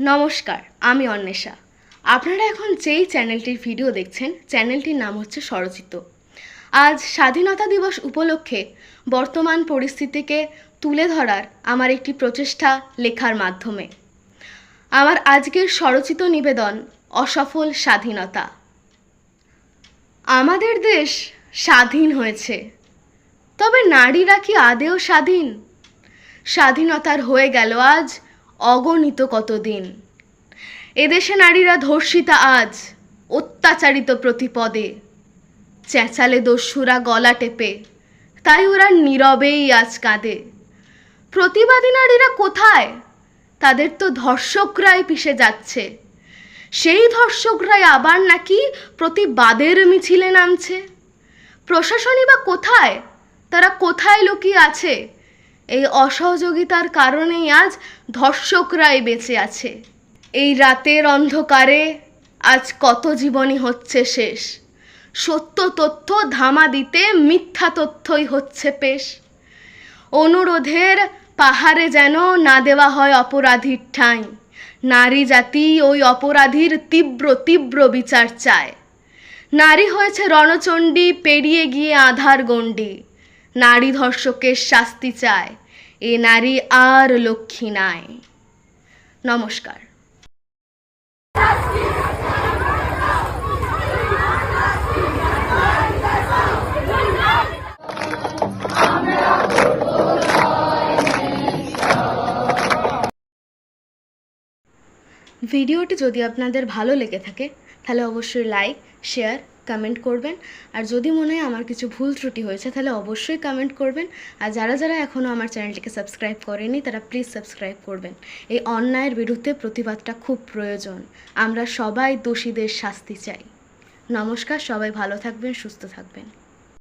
নমস্কার, আমি অন্বেষা। আপনারা এখন যেই চ্যানেলটির ভিডিও দেখছেন, চ্যানেলটির নাম হচ্ছে স্বরচিত। আজ স্বাধীনতা দিবস উপলক্ষে বর্তমান পরিস্থিতিকে তুলে ধরার আমার একটি প্রচেষ্টা লেখার মাধ্যমে। আমার আজকের স্বরচিত নিবেদন, অসফল স্বাধীনতা। আমাদের দেশ স্বাধীন হয়েছে। তবে নারীরা কি আদেও স্বাধীন? স্বাধীনতার হয়ে গেল আজ অগণিত কতদিন। এদেশে নারীরা ধর্ষিতা আজ, অত্যাচারিত প্রতিপদে। চেঁচালে দস্যুরা গলা টেপে, তাই ওরা নীরবেই আজ কাঁদে। প্রতিবাদী নারীরা কোথায়? তাদের তো ধর্ষকরাই পিষে যাচ্ছে। সেই ধর্ষকরাই আবার নাকি প্রতিবাদের মিছিলে নামছে? প্রশাসনই বা কোথায়? তারা কোথায় লুকিয়ে আছে? এই অসহযোগিতার কারণেই আজ ধর্ষকরাই বেঁচে আছে। এই রাতের অন্ধকারে আজ কত জীবনই হচ্ছে শেষ। সত্য তথ্য ধামা দিতে মিথ্যা তথ্যই হচ্ছে পেশ। অনুরোধের পাহাড়ে যেন না দেওয়া হয় অপরাধীর ঠাঁই। নারী জাতি ওই অপরাধীর তীব্র তীব্র বিচার চায়। নারী হয়েছে রণচণ্ডী, পেরিয়ে গিয়ে আধার গণ্ডি। নারী ধর্ষকের শাস্তি চায়। এ নারী আর লক্ষ্মী নাই। নমস্কার। ভিডিওটি যদি আপনাদের ভালো লেগে থাকে, তাহলে অবশ্যই লাইক, শেয়ার কমেন্ট করবেন। আর যদি মনে হয় আমার কিছু ভুল ত্রুটি হয়েছে, তাহলে অবশ্যই কমেন্ট করবেন। আর যারা যারা এখনও আমার চ্যানেলটিকে সাবস্ক্রাইব করেনি তারা প্লিজ সাবস্ক্রাইব করবেন। এই অন্যায়ের বিরুদ্ধে প্রতিবাদটা খুব প্রয়োজন। আমরা সবাই দোষীদের শাস্তি চাই। নমস্কার, সবাই ভালো থাকবেন, সুস্থ থাকবেন।